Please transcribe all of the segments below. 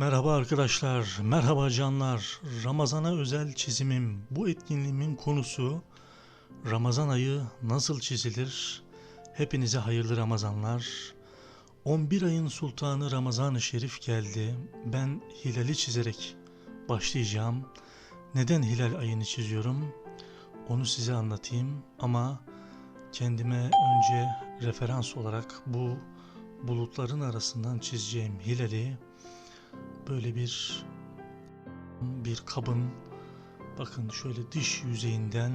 Merhaba arkadaşlar, merhaba canlar. Ramazana özel çizimim. Bu etkinliğimin konusu Ramazan ayı nasıl çizilir? Hepinize hayırlı Ramazanlar. 11 ayın sultanı Ramazan-ı Şerif geldi. Ben hilali çizerek başlayacağım. Neden hilal ayını çiziyorum? Onu size anlatayım ama kendime önce referans olarak bu bulutların arasından çizeceğim hilali böyle bir bir kabın bakın şöyle dış yüzeyinden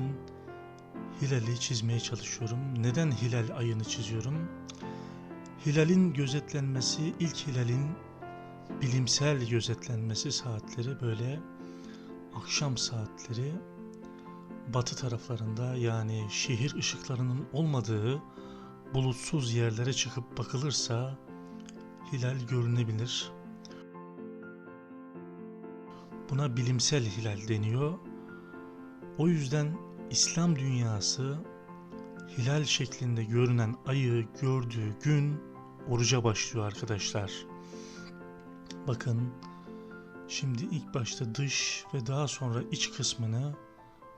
hilali çizmeye çalışıyorum. Neden hilal ayını çiziyorum? Hilalin gözetlenmesi, ilk hilalin bilimsel gözetlenmesi saatleri böyle akşam saatleri batı taraflarında yani şehir ışıklarının olmadığı bulutsuz yerlere çıkıp bakılırsa hilal görünebilir. Buna bilimsel hilal deniyor. O yüzden İslam dünyası hilal şeklinde görünen ayı gördüğü gün oruca başlıyor arkadaşlar. Bakın şimdi ilk başta dış ve daha sonra iç kısmını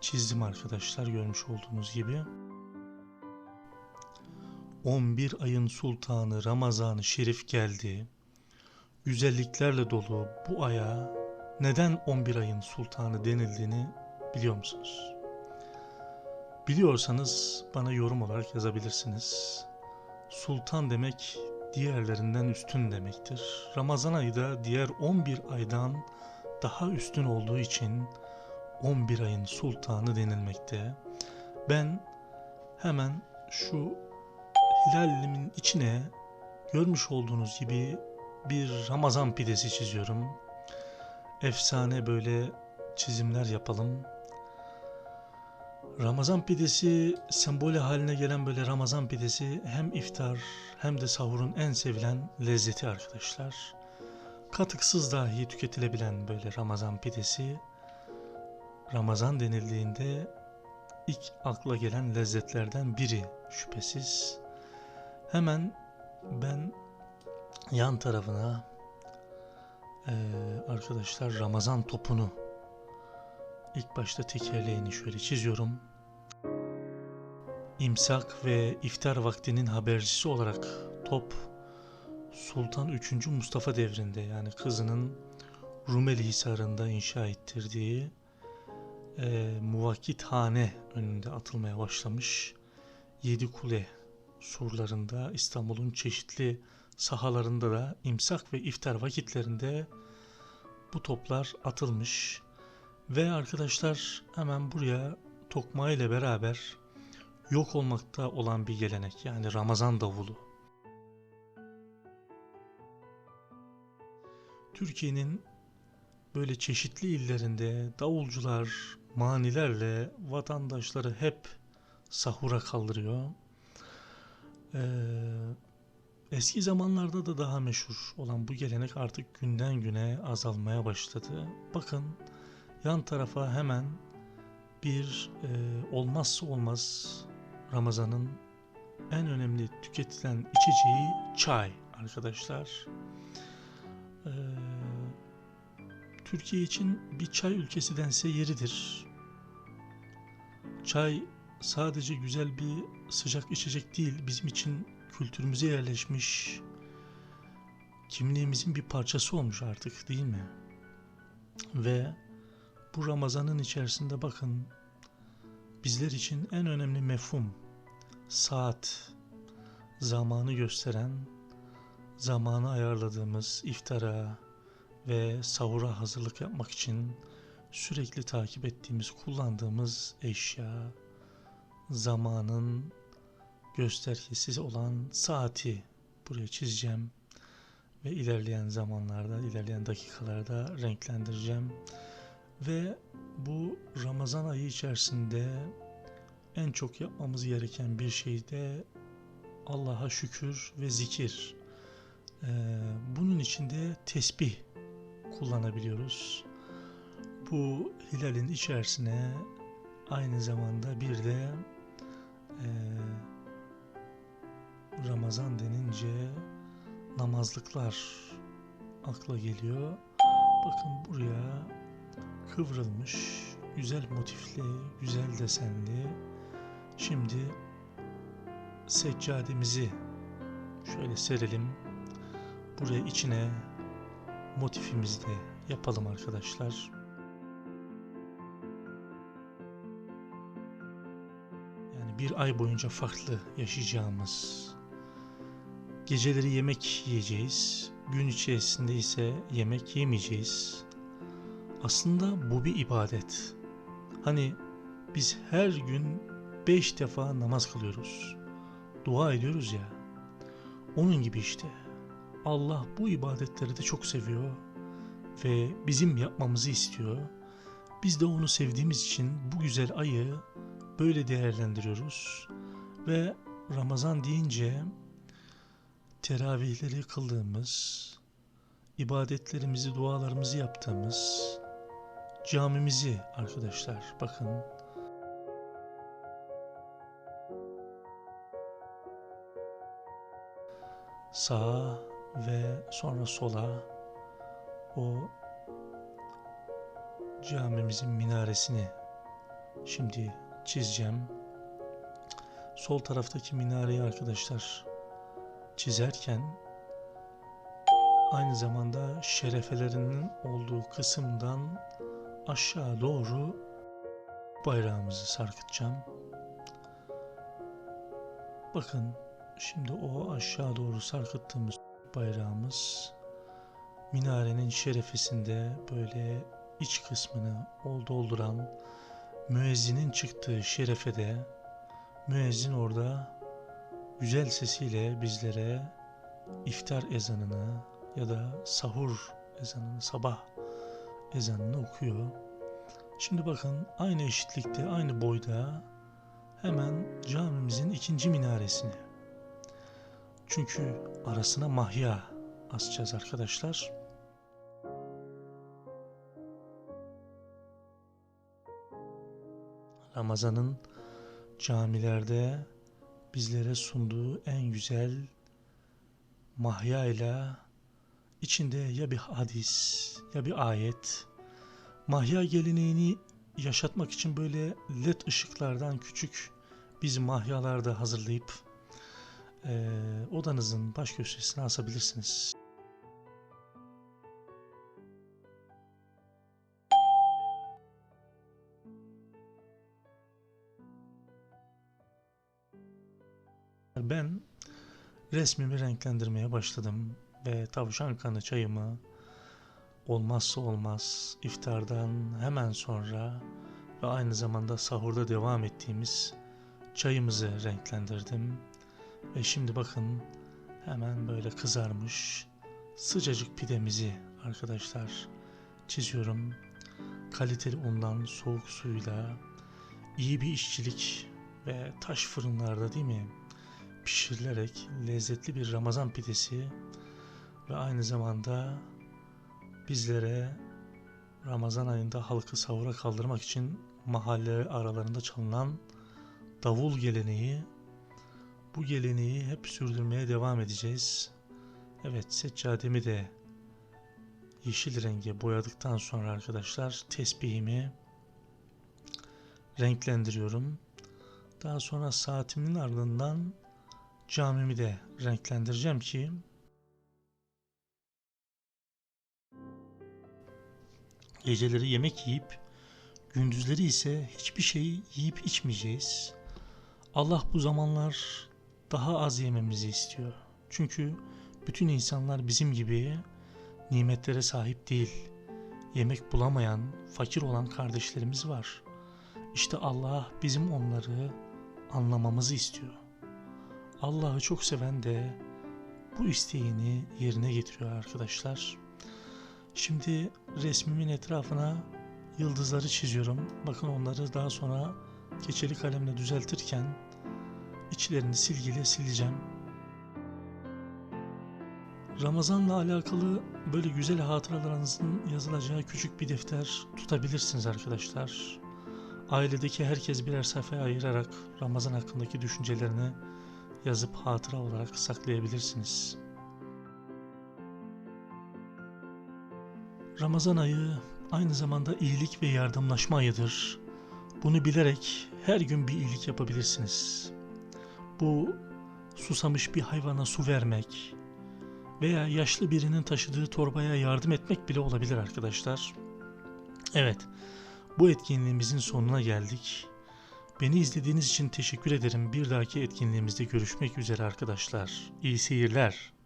çizdim arkadaşlar görmüş olduğunuz gibi. 11 ayın sultanı Ramazan-ı Şerif geldi. Güzelliklerle dolu bu aya neden 11 ayın sultanı denildiğini biliyor musunuz? Biliyorsanız bana yorum olarak yazabilirsiniz. Sultan demek diğerlerinden üstün demektir. Ramazan ayı da diğer 11 aydan daha üstün olduğu için 11 ayın sultanı denilmekte. Ben hemen şu hilalimin içine görmüş olduğunuz gibi bir Ramazan pidesi çiziyorum. Efsane böyle çizimler yapalım. Ramazan pidesi sembolü haline gelen böyle Ramazan pidesi hem iftar hem de sahurun en sevilen lezzeti arkadaşlar. Katıksız dahi tüketilebilen böyle Ramazan pidesi Ramazan denildiğinde ilk akla gelen lezzetlerden biri şüphesiz. Hemen ben yan tarafına e, arkadaşlar Ramazan topunu ilk başta tekerleğini şöyle çiziyorum. İmsak ve iftar vaktinin habercisi olarak top Sultan 3. Mustafa devrinde yani kızının Rumeli Hisarı'nda inşa ettirdiği e, muvakkithane önünde atılmaya başlamış. Yedi Kule surlarında İstanbul'un çeşitli sahalarında da imsak ve iftar vakitlerinde bu toplar atılmış. Ve arkadaşlar hemen buraya tokmağı ile beraber yok olmakta olan bir gelenek yani Ramazan davulu. Türkiye'nin böyle çeşitli illerinde davulcular manilerle vatandaşları hep sahura kaldırıyor. Ee, eski zamanlarda da daha meşhur olan bu gelenek artık günden güne azalmaya başladı. Bakın yan tarafa hemen bir e, olmazsa olmaz Ramazan'ın en önemli tüketilen içeceği çay arkadaşlar. Ee, Türkiye için bir çay ülkesi dense yeridir. Çay sadece güzel bir sıcak içecek değil, bizim için kültürümüze yerleşmiş, kimliğimizin bir parçası olmuş artık değil mi? Ve bu Ramazan'ın içerisinde bakın bizler için en önemli mefhum saat, zamanı gösteren, zamanı ayarladığımız iftara ve sahura hazırlık yapmak için sürekli takip ettiğimiz, kullandığımız eşya, zamanın göstergesi olan saati buraya çizeceğim ve ilerleyen zamanlarda, ilerleyen dakikalarda renklendireceğim. Ve bu Ramazan ayı içerisinde en çok yapmamız gereken bir şey de Allah'a şükür ve zikir. Ee, bunun içinde tesbih kullanabiliyoruz. Bu hilalin içerisine aynı zamanda bir de e, Ramazan denince namazlıklar akla geliyor. Bakın buraya kıvrılmış, güzel motifli, güzel desenli. Şimdi seccademizi şöyle serelim. Buraya içine motifimizi de yapalım arkadaşlar. Yani bir ay boyunca farklı yaşayacağımız, geceleri yemek yiyeceğiz, gün içerisinde ise yemek yemeyeceğiz. Aslında bu bir ibadet. Hani biz her gün beş defa namaz kılıyoruz. Dua ediyoruz ya. Onun gibi işte. Allah bu ibadetleri de çok seviyor ve bizim yapmamızı istiyor. Biz de onu sevdiğimiz için bu güzel ayı böyle değerlendiriyoruz ve Ramazan deyince teravihleri kıldığımız, ibadetlerimizi, dualarımızı yaptığımız camimizi arkadaşlar bakın sağa ve sonra sola o camimizin minaresini şimdi çizeceğim. Sol taraftaki minareyi arkadaşlar çizerken aynı zamanda şerefelerinin olduğu kısımdan aşağı doğru bayrağımızı sarkıtacağım. Bakın şimdi o aşağı doğru sarkıttığımız bayrağımız minarenin şerefesinde böyle iç kısmını dolduran müezzinin çıktığı şerefede müezzin orada güzel sesiyle bizlere iftar ezanını ya da sahur ezanını, sabah ezanını okuyor. Şimdi bakın aynı eşitlikte, aynı boyda hemen camimizin ikinci minaresini. Çünkü arasına mahya asacağız arkadaşlar. Ramazan'ın camilerde bizlere sunduğu en güzel mahya içinde ya bir hadis ya bir ayet mahya geleneğini yaşatmak için böyle led ışıklardan küçük biz mahyalarda hazırlayıp e, odanızın baş köşesine asabilirsiniz. Ben resmimi renklendirmeye başladım ve tavşan kanı çayımı olmazsa olmaz iftardan hemen sonra ve aynı zamanda sahurda devam ettiğimiz çayımızı renklendirdim. Ve şimdi bakın hemen böyle kızarmış sıcacık pidemizi arkadaşlar çiziyorum. Kaliteli undan soğuk suyla iyi bir işçilik ve taş fırınlarda değil mi pişirilerek lezzetli bir Ramazan pidesi ve aynı zamanda bizlere Ramazan ayında halkı sahura kaldırmak için mahalle aralarında çalınan davul geleneği bu geleneği hep sürdürmeye devam edeceğiz. Evet seccademi de yeşil renge boyadıktan sonra arkadaşlar tesbihimi renklendiriyorum. Daha sonra saatimin ardından camimi de renklendireceğim ki geceleri yemek yiyip gündüzleri ise hiçbir şey yiyip içmeyeceğiz. Allah bu zamanlar daha az yememizi istiyor. Çünkü bütün insanlar bizim gibi nimetlere sahip değil. Yemek bulamayan, fakir olan kardeşlerimiz var. İşte Allah bizim onları anlamamızı istiyor. Allah'ı çok seven de bu isteğini yerine getiriyor arkadaşlar. Şimdi resmimin etrafına yıldızları çiziyorum. Bakın onları daha sonra keçeli kalemle düzeltirken içlerini silgiyle sileceğim. Ramazanla alakalı böyle güzel hatıralarınızın yazılacağı küçük bir defter tutabilirsiniz arkadaşlar. Ailedeki herkes birer sayfaya ayırarak Ramazan hakkındaki düşüncelerini yazıp hatıra olarak saklayabilirsiniz. Ramazan ayı aynı zamanda iyilik ve yardımlaşma ayıdır. Bunu bilerek her gün bir iyilik yapabilirsiniz. Bu susamış bir hayvana su vermek veya yaşlı birinin taşıdığı torbaya yardım etmek bile olabilir arkadaşlar. Evet, bu etkinliğimizin sonuna geldik. Beni izlediğiniz için teşekkür ederim. Bir dahaki etkinliğimizde görüşmek üzere arkadaşlar. İyi seyirler.